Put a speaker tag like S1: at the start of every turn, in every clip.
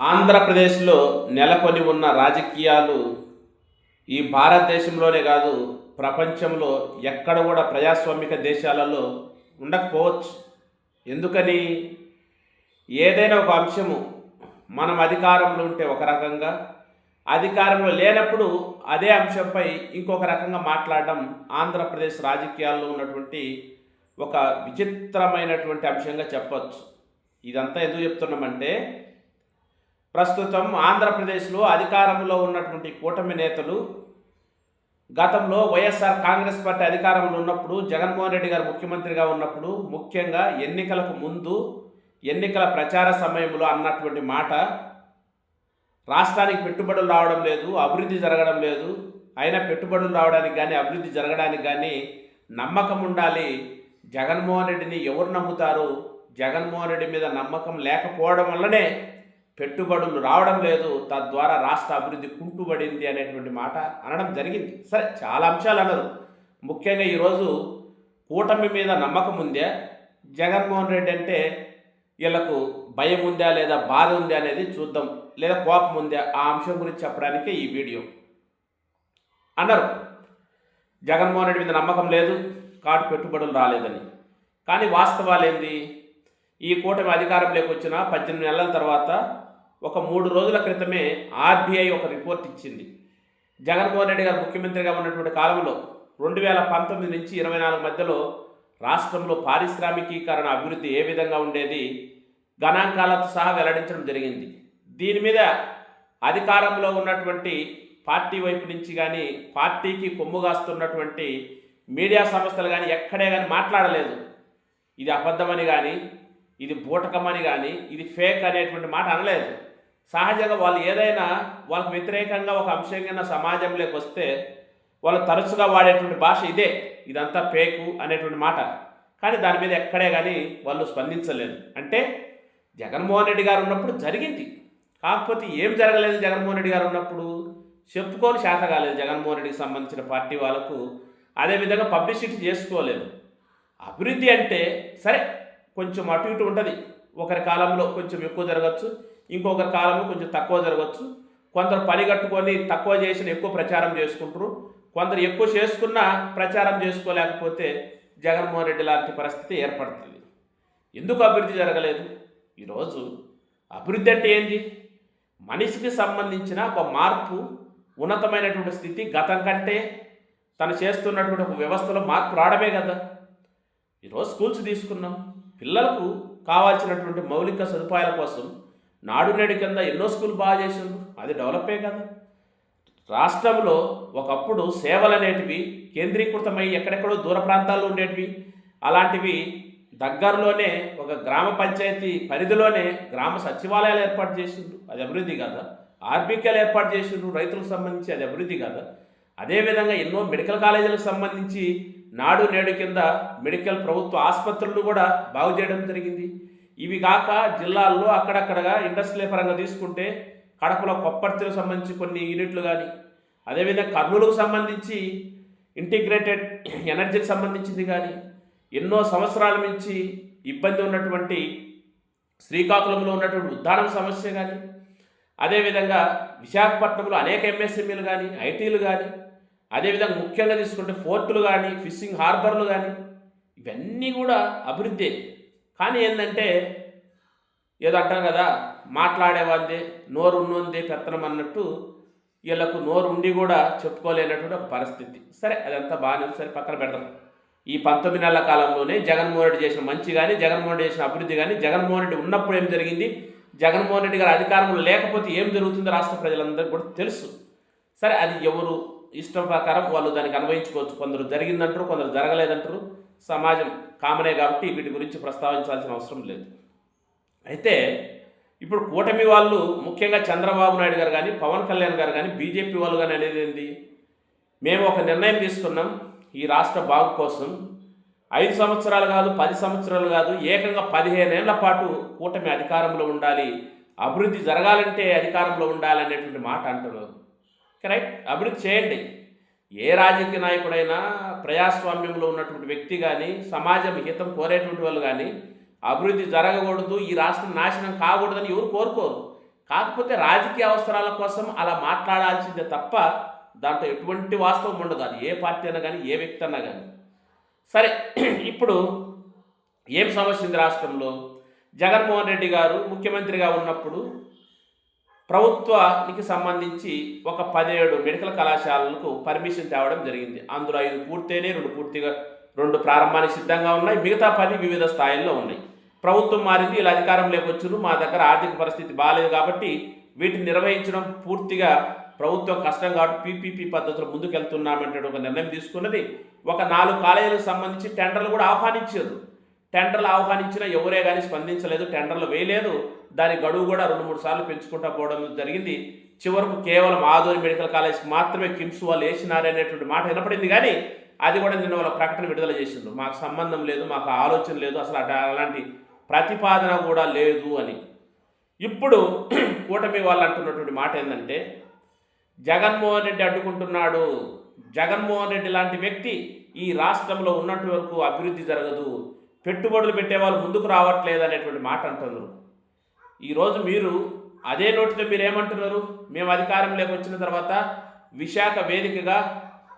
S1: ఆంధ్రప్రదేశ్లో నెలకొని ఉన్న రాజకీయాలు ఈ భారతదేశంలోనే కాదు ప్రపంచంలో ఎక్కడ కూడా ప్రజాస్వామిక దేశాలలో ఉండకపోవచ్చు. ఎందుకని? ఏదైనా ఒక అంశము మనం అధికారంలో ఉంటే ఒక రకంగా అధికారంలో లేనప్పుడు అదే అంశంపై ఇంకొక రకంగా మాట్లాడడం ఆంధ్రప్రదేశ్ రాజకీయాల్లో ఉన్నటువంటి ఒక విచిత్రమైనటువంటి అంశంగా చెప్పచ్చు. ఇదంతా ఎందుకు చెప్తున్నామంటే ప్రస్తుతం ఆంధ్రప్రదేశ్లో అధికారంలో ఉన్నటువంటి కూటమి నేతలు గతంలో వైఎస్ఆర్ కాంగ్రెస్ పార్టీ అధికారంలో ఉన్నప్పుడు జగన్మోహన్ రెడ్డి గారు ముఖ్యమంత్రిగా ఉన్నప్పుడు ముఖ్యంగా ఎన్నికలకు ముందు ఎన్నికల ప్రచార సమయంలో అన్నటువంటి మాట రాష్ట్రానికి పెట్టుబడులు రావడం లేదు అభివృద్ధి జరగడం లేదు. అయినా పెట్టుబడులు రావడానికి కానీ అభివృద్ధి జరగడానికి కానీ నమ్మకం ఉండాలి. జగన్మోహన్ రెడ్డిని ఎవరు నమ్ముతారు? జగన్మోహన్ రెడ్డి మీద నమ్మకం లేకపోవడం వల్లనే పెట్టుబడులు రావడం లేదు తద్వారా రాష్ట్ర అభివృద్ధి కుంటుబడింది అనేటువంటి మాట అనడం జరిగింది. సరే చాలా అంశాలు అన్నారు. ముఖ్యంగా ఈరోజు కూటమి మీద నమ్మకం ఉందే జగన్మోహన్ రెడ్డి అంటే వీళ్ళకు భయం ఉందా లేదా బాధ ఉందా అనేది చూద్దాం లేదా కోపం ఉందా ఆ అంశం గురించి చెప్పడానికే ఈ వీడియో అన్నారు. జగన్మోహన్ రెడ్డి మీద నమ్మకం లేదు కాటు పెట్టుబడులు రాలేదని. కానీ వాస్తవాలు ఏంది ఈ కూటమి అధికారంలోకి వచ్చిన పద్దెనిమిది నెలల తర్వాత ఒక మూడు రోజుల క్రితమే ఆర్బీఐ ఒక రిపోర్ట్ ఇచ్చింది. జగన్మోహన్ రెడ్డి గారు ముఖ్యమంత్రిగా ఉన్నటువంటి కాలంలో రెండు వేల పంతొమ్మిది నుంచి ఇరవై నాలుగు మధ్యలో రాష్ట్రంలో పారిశ్రామికీకరణ అభివృద్ధి ఏ విధంగా ఉండేది గణాంకాలతో సహా వెల్లడించడం జరిగింది. దీని మీద అధికారంలో ఉన్నటువంటి పార్టీ వైపు నుంచి కానీ పార్టీకి కొమ్ముగాస్తున్నటువంటి మీడియా సంస్థలు కానీ ఎక్కడే కానీ మాట్లాడలేదు. ఇది అబద్ధమని కానీ ఇది బూటకమని కానీ ఇది ఫేక్ అనేటువంటి మాట అనలేదు. సహజంగా వాళ్ళు ఏదైనా వాళ్ళకు వ్యతిరేకంగా ఒక అంశంగా సమాజంలోకి వస్తే వాళ్ళు తరచుగా వాడేటువంటి భాష ఇదే. ఇదంతా పేకు అనేటువంటి మాట. కానీ దాని మీద ఎక్కడే కానీ వాళ్ళు స్పందించలేదు. అంటే జగన్మోహన్ రెడ్డి గారు ఉన్నప్పుడు జరిగింది. కాకపోతే ఏం జరగలేదు జగన్మోహన్ రెడ్డి గారు ఉన్నప్పుడు? చెప్పుకొని శాత కాలేదు జగన్మోహన్ రెడ్డికి సంబంధించిన పార్టీ వాళ్ళకు. అదేవిధంగా పబ్లిసిటీ చేసుకోలేదు. అభివృద్ధి అంటే సరే కొంచెం అటు ఇటు ఉంటుంది. ఒకరి కాలంలో కొంచెం ఎక్కువ జరగచ్చు. ఇంకొకరి కాలంలో కొంచెం తక్కువ జరగవచ్చు. కొందరు పని కట్టుకొని తక్కువ చేసిన ఎక్కువ ప్రచారం చేసుకుంటారు. కొందరు ఎక్కువ చేసుకున్నా ప్రచారం చేసుకోలేకపోతే జగన్మోహన్ రెడ్డి లాంటి పరిస్థితి ఏర్పడుతుంది. ఎందుకు అభివృద్ధి జరగలేదు? ఈరోజు అభివృద్ధి అంటే ఏంది? మనిషికి సంబంధించిన ఒక మార్పు ఉన్నతమైనటువంటి స్థితి గతం కంటే తను చేస్తున్నటువంటి ఒక వ్యవస్థలో మార్పు రావడమే కదా. ఈరోజు స్కూల్స్ తీసుకున్నాం. పిల్లలకు కావాల్సినటువంటి మౌలిక సదుపాయాల కోసం నాడు నేడు కింద ఎన్నో స్కూల్ బాగా చేసిండ్రు. అది డెవలపే కదా. రాష్ట్రంలో ఒకప్పుడు సేవలు అనేటివి కేంద్రీకృతమై ఎక్కడెక్కడో దూర ప్రాంతాల్లో ఉండేటివి. అలాంటివి దగ్గరలోనే ఒక గ్రామ పంచాయతీ పరిధిలోనే గ్రామ సచివాలయాలు ఏర్పాటు చేసిండ్రు. అది అభివృద్ధి కాదా? ఆర్బీకేలు ఏర్పాటు చేసిండ్రు రైతులకు సంబంధించి అది అభివృద్ధి కదా? అదేవిధంగా ఎన్నో మెడికల్ కాలేజీలకు సంబంధించి నాడు నేడు కింద మెడికల్ ప్రభుత్వ ఆసుపత్రులు కూడా బాగు చేయడం జరిగింది. ఇవి కాక జిల్లాల్లో అక్కడక్కడగా ఇండస్ట్రీల పరంగా తీసుకుంటే కడపలో కొప్పర్తికి సంబంధించి కొన్ని యూనిట్లు కానీ అదేవిధంగా కర్నూలుకు సంబంధించి ఇంటిగ్రేటెడ్ ఎనర్జీకి సంబంధించింది కానీ ఎన్నో సంవత్సరాల నుంచి ఇబ్బంది ఉన్నటువంటి శ్రీకాకుళంలో ఉన్నటువంటి ఉద్దానం సమస్య కానీ అదేవిధంగా విశాఖపట్నంలో అనేక ఎంఎస్ఎంఈలు కానీ ఐటీలు కానీ అదేవిధంగా ముఖ్యంగా తీసుకుంటే పోర్టులు కానీ ఫిషింగ్ హార్బర్లు కానీ ఇవన్నీ కూడా అభివృద్ధి కానీ ఏంటంటే ఏదో అంటాం కదా మాట్లాడేవాందే నోరు ఉన్నోంది పెత్తనం అన్నట్టు వీళ్ళకు నోరు ఉండి కూడా చెప్పుకోలేనటువంటి ఒక పరిస్థితి. సరే అదంతా బాగానే సరే పక్కన పెడదాం. ఈ పంతొమ్మిది నెలల కాలంలోనే జగన్మోహన్ రెడ్డి చేసిన మంచి కానీ జగన్మోహన్ రెడ్డి చేసిన అభివృద్ధి కానీ జగన్మోహన్ రెడ్డి ఉన్నప్పుడు ఏం జరిగింది? జగన్మోహన్ రెడ్డి గారు అధికారంలో లేకపోతే ఏం జరుగుతుందో రాష్ట్ర ప్రజలందరికీ కూడా తెలుసు. సరే అది ఎవరు ఇష్టం ప్రకారం వాళ్ళు దానికి అన్వయించుకోవచ్చు కొందరు జరిగిందంటారు కొందరు జరగలేదంటారు. సమాజం కామనే కాబట్టి వీటి గురించి ప్రస్తావించాల్సిన అవసరం లేదు. అయితే ఇప్పుడు కూటమి వాళ్ళు ముఖ్యంగా చంద్రబాబు నాయుడు గారు కానీ పవన్ కళ్యాణ్ గారు కానీ బీజేపీ వాళ్ళు కానీ అనేది ఏంది? మేము ఒక నిర్ణయం తీసుకున్నాం ఈ రాష్ట్ర బాగు కోసం. ఐదు సంవత్సరాలు కాదు పది సంవత్సరాలు కాదు ఏకంగా పదిహేనేళ్ళ పాటు కూటమి అధికారంలో ఉండాలి. అభివృద్ధి జరగాలంటే అధికారంలో ఉండాలి అనేటువంటి మాట అంటున్నారు. కరెక్ట్ అభివృద్ధి చేయండి. ఏ రాజకీయ నాయకుడైనా ప్రజాస్వామ్యంలో ఉన్నటువంటి వ్యక్తి కానీ సమాజం హితం కోరేటువంటి వాళ్ళు కానీ అభివృద్ధి జరగకూడదు ఈ రాష్ట్రం నాశనం కాకూడదని ఎవరు కోరుకోరు. కాకపోతే రాజకీయ అవసరాల కోసం అలా మాట్లాడాల్సిందే తప్ప దాంట్లో ఎటువంటి వాస్తవం ఉండదు. అది ఏ పార్టీ అయినా కానీ ఏ వ్యక్తి అన్నా కానీ సరే ఇప్పుడు ఏం సమస్య ఉంది రాష్ట్రంలో? జగన్మోహన్ రెడ్డి గారు ముఖ్యమంత్రిగా ఉన్నప్పుడు ప్రభుత్వానికి సంబంధించి ఒక పదిహేడు మెడికల్ కళాశాలలకు పర్మిషన్ తేవడం జరిగింది. అందులో ఐదు పూర్తయినాయి రెండు పూర్తిగా రెండు ప్రారంభానికి సిద్ధంగా ఉన్నాయి. మిగతా పది వివిధ స్థాయిల్లో ఉన్నాయి. ప్రభుత్వం మారింది ఇలా అధికారం లేకొచ్చును. మా దగ్గర ఆర్థిక పరిస్థితి బాగాలేదు కాబట్టి వీటిని నిర్వహించడం పూర్తిగా ప్రభుత్వం కష్టం కాబట్టి పీపీపీ పద్ధతిలో ముందుకెళ్తున్నామంటే ఒక నిర్ణయం తీసుకున్నది. ఒక నాలుగు కాలేజీలకు సంబంధించి టెండర్లు కూడా ఆహ్వానించారు. టెండర్లు ఆహ్వానించినా ఎవరే కానీ స్పందించలేదు టెండర్లు వేయలేదు. దాని గడువు కూడా రెండు మూడు సార్లు పెంచుకుంటా పోవడం జరిగింది. చివరకు కేవలం ఆదోని మెడికల్ కాలేజ్కి మాత్రమే కిమ్స్ వాళ్ళు వేసినారనేటువంటి మాట వినపడింది కానీ అది కూడా నిన్న వాళ్ళ ప్రకటన విడుదల చేసిండ్రు. మాకు సంబంధం లేదు మాకు ఆలోచన లేదు అసలు అట అలాంటి ప్రతిపాదన కూడా లేదు అని. ఇప్పుడు కూటమి వాళ్ళు అంటున్నటువంటి మాట ఏంటంటే జగన్మోహన్ రెడ్డి అడ్డుకుంటున్నాడు. జగన్మోహన్ రెడ్డి లాంటి వ్యక్తి ఈ రాష్ట్రంలో ఉన్నట్టు వరకు అభివృద్ధి జరగదు. పెట్టుబడులు పెట్టే వాళ్ళు ముందుకు రావట్లేదు అనేటువంటి మాట అంటున్నారు. ఈరోజు మీరు అదే నోటితో మీరు ఏమంటున్నారు మేము అధికారంలోకి వచ్చిన తర్వాత విశాఖ వేదికగా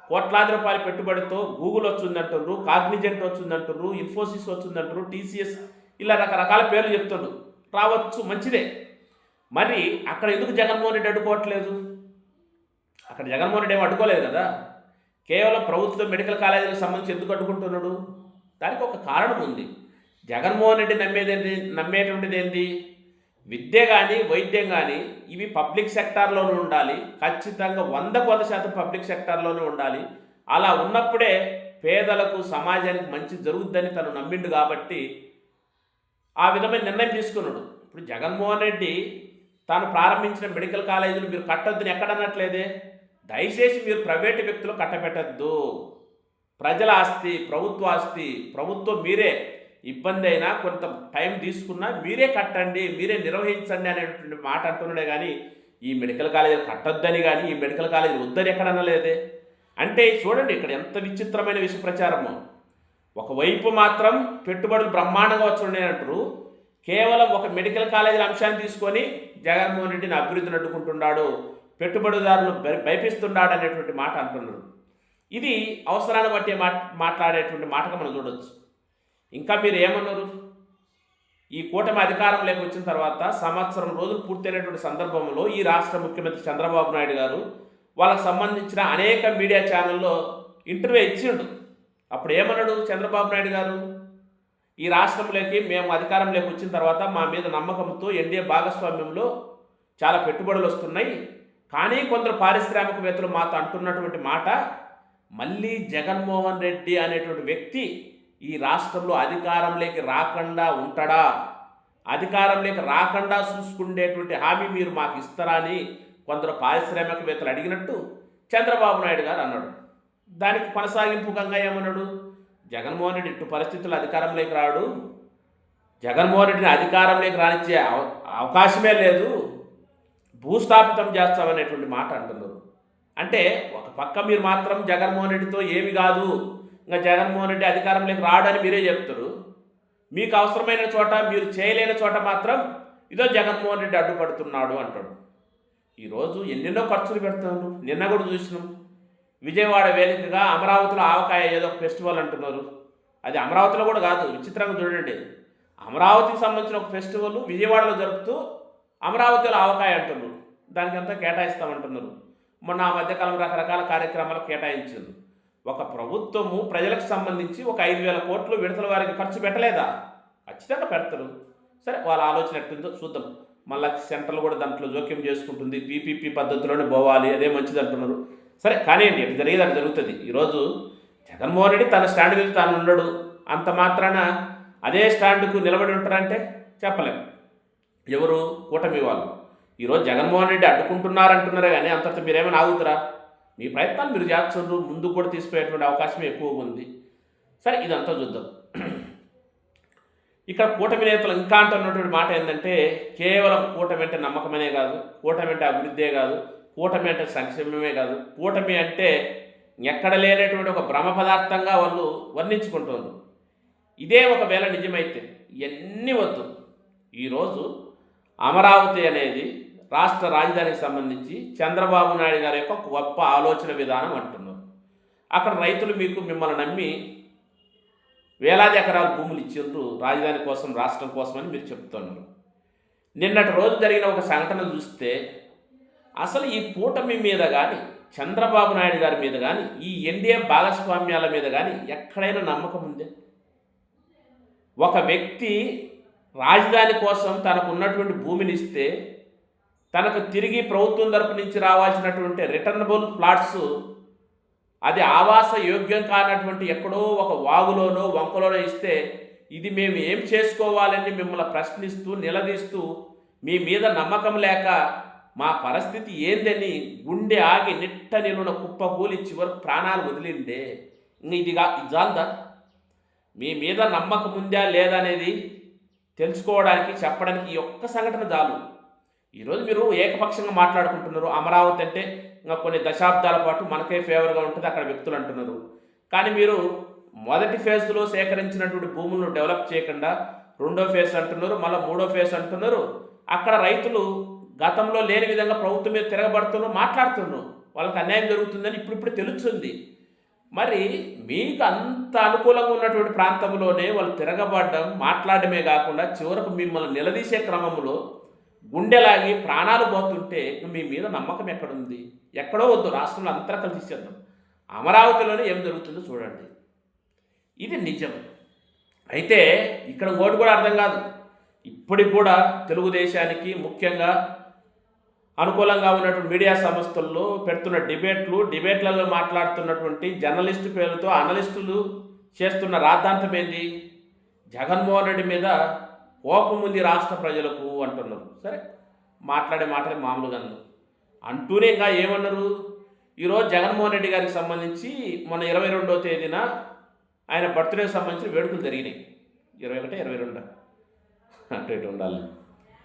S1: కోట్లాది రూపాయల పెట్టుబడితో గూగుల్ వచ్చిందంటున్నారు కాగ్నిజెంట్ వచ్చిందంటున్నారు ఇన్ఫోసిస్ వచ్చిందంటారు టీసీఎస్ ఇలా రకరకాల పేర్లు చెప్తుండ్రు. రావచ్చు మంచిదే. మరి అక్కడ ఎందుకు జగన్మోహన్ రెడ్డి అడ్డుకోవట్లేదు? అక్కడ జగన్మోహన్ రెడ్డి ఏమి అడ్డుకోలేదు కదా? కేవలం ప్రభుత్వ మెడికల్ కాలేజీలకు సంబంధించి ఎందుకు అడ్డుకుంటున్నాడు? దానికి ఒక కారణం ఉంది. జగన్మోహన్ రెడ్డి నమ్మేది నమ్మేటువంటిది ఏంటి? విద్య కానీ వైద్యం కానీ ఇవి పబ్లిక్ సెక్టార్లోనే ఉండాలి. ఖచ్చితంగా వందకు వంద శాతం పబ్లిక్ సెక్టార్లోనే ఉండాలి. అలా ఉన్నప్పుడే పేదలకు సమాజానికి మంచి జరుగుద్దని తను నమ్మిండు కాబట్టి ఆ విధమైన నిర్ణయం తీసుకున్నాడు. ఇప్పుడు జగన్మోహన్ రెడ్డి తాను ప్రారంభించిన మెడికల్ కాలేజీలు మీరు కట్టొద్దని ఎక్కడన్నట్లేదే దయచేసి మీరు ప్రైవేటు వ్యక్తులు కట్టబెట్టద్దు. ప్రజల ఆస్తి ప్రభుత్వ ఆస్తి ప్రభుత్వం మీరే ఇబ్బంది అయినా కొంత టైం తీసుకున్నా మీరే కట్టండి మీరే నిర్వహించండి అనేటువంటి మాట అంటున్నాడే కానీ ఈ మెడికల్ కాలేజీలు కట్టొద్దని కానీ ఈ మెడికల్ కాలేజీ వద్దని ఎక్కడనలేదే లేదే. అంటే చూడండి ఇక్కడ ఎంత విచిత్రమైన విష ప్రచారము ఒకవైపు మాత్రం పెట్టుబడులు బ్రహ్మాండంగా వచ్చున్నాయి అంటారు. కేవలం ఒక మెడికల్ కాలేజీల అంశాన్ని తీసుకొని జగన్మోహన్ రెడ్డిని అభివృద్ధిని అడ్డుకుంటున్నాడు పెట్టుబడిదారులు భయపిస్తున్నాడు అనేటువంటి మాట అంటున్నారు. ఇది అవసరాన్ని బట్టి మాట్లాడేటువంటి మాటగా మనం చూడవచ్చు ఇంకా మీరు ఏమన్నారు? ఈ కూటమి అధికారంలోకి వచ్చిన తర్వాత సంవత్సరం రోజులు పూర్తయినటువంటి సందర్భంలో ఈ రాష్ట్ర ముఖ్యమంత్రి చంద్రబాబు నాయుడు గారు వాళ్ళకు సంబంధించిన అనేక మీడియా ఛానల్లో ఇంటర్వ్యూ ఇచ్చిండు. అప్పుడు ఏమన్నాడు చంద్రబాబు నాయుడు గారు? ఈ రాష్ట్రంలోకి మేము అధికారంలోకి వచ్చిన తర్వాత మా మీద నమ్మకంతో ఎన్డీఏ భాగస్వామ్యంలో చాలా పెట్టుబడులు వస్తున్నాయి. కానీ కొందరు పారిశ్రామికవేత్తలు మాతో అంటున్నటువంటి మాట మళ్ళీ జగన్మోహన్ రెడ్డి అనేటువంటి వ్యక్తి ఈ రాష్ట్రంలో అధికారంలోకి రాకుండా ఉంటాడా? అధికారంలోకి రాకుండా చూసుకునేటువంటి హామీ మీరు మాకు ఇస్తారా అని కొందరు పారిశ్రామికవేత్తలు అడిగినట్టు చంద్రబాబు నాయుడు గారు అన్నాడు. దానికి కొనసాగింపుగా ఏమన్నాడు? జగన్మోహన్ రెడ్డి ఇటు పరిస్థితుల్లో అధికారంలోకి రాడు. జగన్మోహన్ రెడ్డిని అధికారంలోకి రానిచ్చే అవ- అవకాశమే లేదు. భూస్థాపితం చేస్తామనేటువంటి మాట అంటున్నారు. అంటే ఒక పక్క మీరు మాత్రం జగన్మోహన్ రెడ్డితో ఏమి కాదు. ఇంకా జగన్మోహన్ రెడ్డి అధికారంలోకి రాడని మీరే చెప్తారు మీకు అవసరమైన చోట మీరు చేయలేని చోట మాత్రం ఇదో జగన్మోహన్ రెడ్డి అడ్డుపడుతున్నాడు అంటాడు. ఈరోజు ఎన్నెన్నో ఖర్చులు పెడుతున్నారు. నిన్న కూడా చూసినాం. విజయవాడ వేదికగా అమరావతిలో ఆవకాయ ఏదో ఒక ఫెస్టివల్ అంటున్నారు. అది అమరావతిలో కూడా కాదు విచిత్రంగా చూడండి. అమరావతికి సంబంధించిన ఒక ఫెస్టివల్ విజయవాడలో జరుపుతూ అమరావతిలో ఆవకాయ అంటున్నారు. దానికంతా కేటాయిస్తామంటున్నారు. మొన్న ఆ మధ్యకాలం రకరకాల కార్యక్రమాలు కేటాయించారు. ఒక ప్రభుత్వము ప్రజలకు సంబంధించి ఒక ఐదు వేల కోట్లు విడతల వారికి ఖర్చు పెట్టలేదా? ఖచ్చితంగా పెడతారు. సరే వాళ్ళ ఆలోచన ఎట్టుందో చూద్దాం. మళ్ళీ సెంట్రల్ కూడా దాంట్లో జోక్యం చేసుకుంటుంది. పీపీపీ పద్ధతిలోనే పోవాలి అదే మంచిది అంటున్నారు. సరే కానివ్వండి ఎటు జరిగేది అటు జరుగుతుంది. ఈరోజు జగన్మోహన్ రెడ్డి తన స్టాండ్ మీద తాను ఉండడు. అంత మాత్రాన అదే స్టాండ్కు నిలబడి ఉంటారంటే చెప్పలేం. ఎవరు కూటమి వాళ్ళు? ఈరోజు జగన్మోహన్ రెడ్డి అడ్డుకుంటున్నారంటున్నారే కానీ అంతటి మీరేమైనా ఆగుతారా? మీ ప్రయత్నాలు మీరు చేస్తున్నారు ముందు కూడా తీసుకుపోయేటువంటి అవకాశం ఎక్కువగా ఉంది. సరే ఇదంతా చూద్దాం. ఇక్కడ కూటమి నేతలు ఇంకా అంటున్నటువంటి మాట ఏంటంటే కేవలం కూటమి అంటే నమ్మకమనే కాదు కూటమి అంటే అభివృద్ధే కాదు కూటమి అంటే సంక్షేమమే కాదు కూటమి అంటే ఎక్కడ లేనటువంటి ఒక భ్రమ పదార్థంగా వాళ్ళు వర్ణించుకుంటున్నారు ఇదే ఒకవేళ నిజమైతే ఇవన్నీ వద్దు. ఈరోజు అమరావతి అనేది రాష్ట్ర రాజధానికి సంబంధించి చంద్రబాబు నాయుడు గారి యొక్క గొప్ప ఆలోచన విధానం అంటున్నారు. అక్కడ రైతులు మీకు మిమ్మల్ని నమ్మి వేలాది ఎకరాల భూములు ఇచ్చిండ్రు రాజధాని కోసం రాష్ట్రం కోసం అని మీరు చెప్తున్నారు. నిన్నటి రోజు జరిగిన ఒక సంఘటన చూస్తే అసలు ఈ కూటమి మీద కానీ చంద్రబాబు నాయుడు గారి మీద కానీ ఈ ఎన్డీఏ భాగస్వామ్యాల మీద కానీ ఎక్కడైనా నమ్మకం ఉందే? ఒక వ్యక్తి రాజధాని కోసం తనకు ఉన్నటువంటి భూమిని ఇస్తే తనకు తిరిగి ప్రభుత్వం తరపు నుంచి రావాల్సినటువంటి రిటర్నబుల్ ప్లాట్స్ అది ఆవాస యోగ్యం కానటువంటి ఎక్కడో ఒక వాగులోనో వంకలోనో ఇస్తే ఇది మేము ఏం చేసుకోవాలని మిమ్మల్ని ప్రశ్నిస్తూ నిలదీస్తూ మీ మీద నమ్మకం లేక మా పరిస్థితి ఏందని గుండె ఆగి నిట్ట నిలున కుప్పకూలి చివరకు ప్రాణాలు వదిలిందే. ఇదిగా ఇది మీ మీద నమ్మకం ఉందా లేదా అనేది తెలుసుకోవడానికి చెప్పడానికి ఈ ఒక్క సంఘటన చాలు. ఈరోజు మీరు ఏకపక్షంగా మాట్లాడుకుంటున్నారు అమరావతి అంటే ఇంకా కొన్ని దశాబ్దాల పాటు మనకే ఫేవర్గా ఉంటుంది అక్కడ వ్యక్తులు అంటున్నారు. కానీ మీరు మొదటి ఫేజ్లో సేకరించినటువంటి భూములను డెవలప్ చేయకుండా రెండో ఫేజ్ అంటున్నారు మళ్ళీ మూడో ఫేజ్ అంటున్నారు అక్కడ రైతులు గతంలో లేని విధంగా ప్రభుత్వం మీద తిరగబడుతున్నారు మాట్లాడుతున్నారు. వాళ్ళకి అన్యాయం జరుగుతుందని ఇప్పుడిప్పుడు తెలుస్తుంది. మరి మీకు అంత అనుకూలంగా ఉన్నటువంటి ప్రాంతంలోనే వాళ్ళు తిరగబడడం మాట్లాడమే కాకుండా చివరకు మిమ్మల్ని నిలదీసే క్రమంలో గుండెలాగి ప్రాణాలు పోతుంటే మీ మీద నమ్మకం ఎక్కడుంది? ఎక్కడో వద్దు రాష్ట్రంలో అంతా కలిసి చేద్దాం. అమరావతిలోనే ఏం జరుగుతుందో చూడండి. ఇది నిజం. అయితే ఇక్కడ ఓటు కూడా అర్థం కాదు. ఇప్పటికి కూడా తెలుగుదేశానికి ముఖ్యంగా అనుకూలంగా ఉన్నటువంటి మీడియా సంస్థల్లో పెడుతున్న డిబేట్లు డిబేట్లలో మాట్లాడుతున్నటువంటి జర్నలిస్టు పేరుతో అనలిస్టులు చేస్తున్న రాద్ధాంతం ఏంది? జగన్మోహన్ రెడ్డి మీద కోపం ఉంది రాష్ట్ర ప్రజలకు అంటున్నారు. సరే మాట్లాడే మాటలు మామూలుగా అంటూనే ఇంకా ఏమన్నారు? ఈరోజు జగన్మోహన్ రెడ్డి గారికి సంబంధించి మొన్న ఇరవై రెండవ తేదీన ఆయన బర్త్డేకి సంబంధించిన వేడుకలు జరిగినాయి. ఇరవై ఒకటి ఇరవై రెండు? అటు ఇటు ఉండాలి.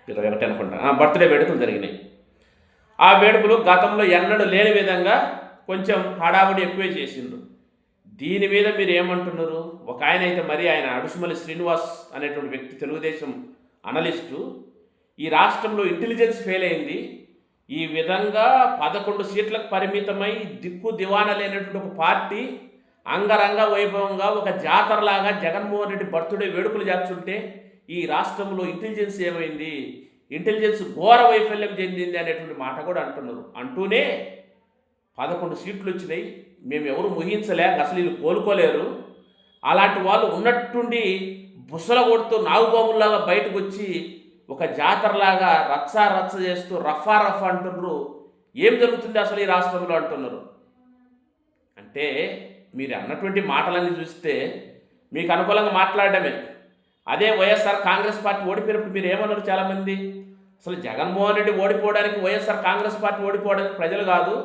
S1: ఇరవై ఒకటి అనుకుంటా. బర్త్డే వేడుకలు జరిగినాయి. ఆ వేడుకలు గతంలో ఎన్నడూ లేని విధంగా కొంచెం హడావుడి ఎక్కువే చేసిండ్రు. దీని మీద మీరు ఏమంటున్నారు? ఒక ఆయన అయితే మరి ఆయన అడుసుమలి శ్రీనివాస్ అనేటువంటి వ్యక్తి తెలుగుదేశం అనలిస్టు ఈ రాష్ట్రంలో ఇంటెలిజెన్స్ ఫెయిల్ అయింది. ఈ విధంగా పదకొండు సీట్లకు పరిమితమై దిక్కు దివాన లేనటువంటి ఒక పార్టీ అంగరంగ వైభవంగా ఒక జాతరలాగా జగన్మోహన్ రెడ్డి బర్త్డే వేడుకలు చేస్తుంటే ఈ రాష్ట్రంలో ఇంటెలిజెన్స్ ఏమైంది? ఇంటెలిజెన్స్ ఘోర వైఫల్యం చెందింది అనేటువంటి మాట కూడా అంటున్నారు. అంటూనే పదకొండు సీట్లు వచ్చినాయి. మేము ఎవరు ముహించలే అసలు వీళ్ళు కోలుకోలేరు. అలాంటి వాళ్ళు ఉన్నట్టుండి బుసల కొడుతూ నాగుబాబుల్లాగా బయటకు వచ్చి ఒక జాతరలాగా రచ్చ రచ్చ చేస్తూ రఫా రఫ్ అంటున్నారు ఏం జరుగుతుంది అసలు ఈ రాష్ట్రంలో అంటున్నారు? అంటే మీరు అన్నటువంటి మాటలన్నీ చూస్తే మీకు అనుకూలంగా మాట్లాడమే అదే వైఎస్ఆర్ కాంగ్రెస్ పార్టీ ఓడిపోయినప్పుడు మీరు ఏమన్నారు చాలామంది? అసలు జగన్మోహన్ రెడ్డి ఓడిపోవడానికి వైఎస్ఆర్ కాంగ్రెస్ పార్టీ ఓడిపోవడానికి ప్రజలు కాదు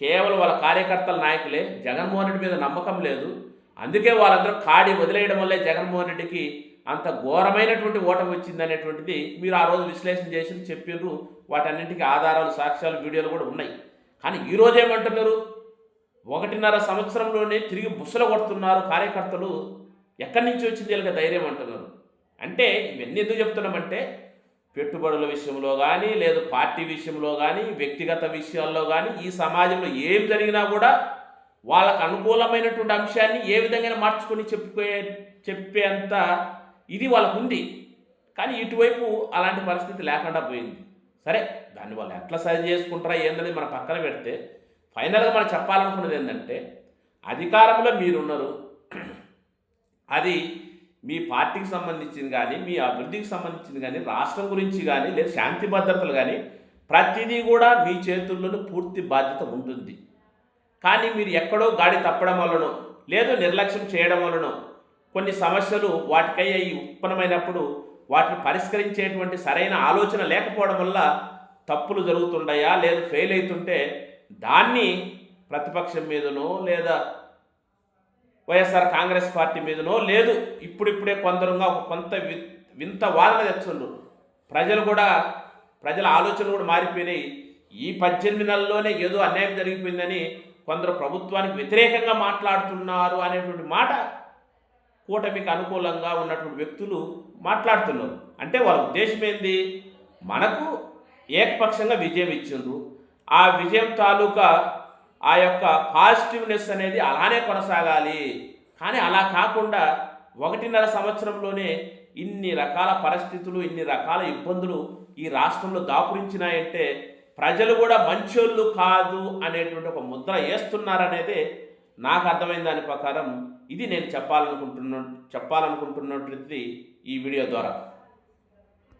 S1: కేవలం వాళ్ళ కార్యకర్తల నాయకులే. జగన్మోహన్ రెడ్డి మీద నమ్మకం లేదు. అందుకే వాళ్ళందరూ కాడి వదిలేయడం వల్లే జగన్మోహన్ రెడ్డికి అంత ఘోరమైనటువంటి ఓటమి వచ్చింది అనేటువంటిది మీరు ఆ రోజు విశ్లేషణ చేసి చెప్పిండ్రు వాటన్నింటికి ఆధారాలు సాక్ష్యాలు వీడియోలు కూడా ఉన్నాయి. కానీ ఈరోజు ఏమంటున్నారు? ఒకటిన్నర సంవత్సరంలోనే తిరిగి బుసలు కొడుతున్నారు కార్యకర్తలు. ఎక్కడి నుంచి వచ్చింది వీళ్ళకి ధైర్యం అంటున్నారు? అంటే ఇవన్నీ ఎందుకు చెప్తున్నామంటే పెట్టుబడుల విషయంలో కానీ లేదు పార్టీ విషయంలో కానీ వ్యక్తిగత విషయాల్లో కానీ ఈ సమాజంలో ఏం జరిగినా కూడా వాళ్ళకు అనుకూలమైనటువంటి అంశాన్ని ఏ విధంగా మార్చుకొని చెప్పుకో చెప్పేంత ఇది వాళ్ళకు ఉంది కానీ ఇటువైపు అలాంటి పరిస్థితి లేకుండా పోయింది. సరే దాన్ని వాళ్ళు ఎట్లా సరి చేసుకుంటారా ఏందని మన పక్కన పెడితే ఫైనల్గా మనం చెప్పాలనుకున్నది ఏంటంటే అధికారంలో మీరున్నారు. అది మీ పార్టీకి సంబంధించింది కానీ మీ అభివృద్ధికి సంబంధించింది కానీ రాష్ట్రం గురించి కానీ లేదా శాంతి భద్రతలు కానీ ప్రతిదీ కూడా మీ చేతుల్లోనూ పూర్తి బాధ్యత ఉంటుంది. కానీ మీరు ఎక్కడో గాడి తప్పడం వలనో లేదో నిర్లక్ష్యం చేయడం వలనో కొన్ని సమస్యలు వాటికై అయి ఉత్పన్నమైనప్పుడు వాటిని పరిష్కరించేటువంటి సరైన ఆలోచన లేకపోవడం వల్ల తప్పులు జరుగుతుండయా లేదు ఫెయిల్ అవుతుంటే దాన్ని ప్రతిపక్షం మీదనో లేదా వైఎస్ఆర్ కాంగ్రెస్ పార్టీ మీదనో లేదు ఇప్పుడిప్పుడే కొందరుగా ఒక కొంత వి- వింత వాదన తెచ్చుండ్రు. ప్రజలు కూడా ప్రజల ఆలోచనలు కూడా మారిపోయినాయి. ఈ పద్దెనిమిది నెలల్లోనే ఏదో అన్యాయం జరిగిపోయిందని కొందరు ప్రభుత్వానికి వ్యతిరేకంగా మాట్లాడుతున్నారు అనేటువంటి మాట కూటమికి అనుకూలంగా ఉన్నటువంటి వ్యక్తులు మాట్లాడుతున్నారు. అంటే వాళ్ళ ఉద్దేశం ఏంది? మనకు ఏకపక్షంగా విజయం ఇచ్చిండ్రు. ఆ విజయం తాలూకా ఆ యొక్క పాజిటివ్నెస్ అనేది అలానే కొనసాగాలి. కానీ అలా కాకుండా ఒకటిన్నర సంవత్సరంలోనే ఇన్ని రకాల పరిస్థితులు ఇన్ని రకాల ఇబ్బందులు ఈ రాష్ట్రంలో దాపురించినాయంటే ప్రజలు కూడా మంచోళ్ళు కాదు అనేటువంటి ఒక ముద్ర వేస్తున్నారనేదే నాకు అర్థమైన దాని ప్రకారం ఇది నేను చెప్పాలనుకుంటున్న చెప్పాలనుకుంటున్నటువంటిది ఈ వీడియో ద్వారా.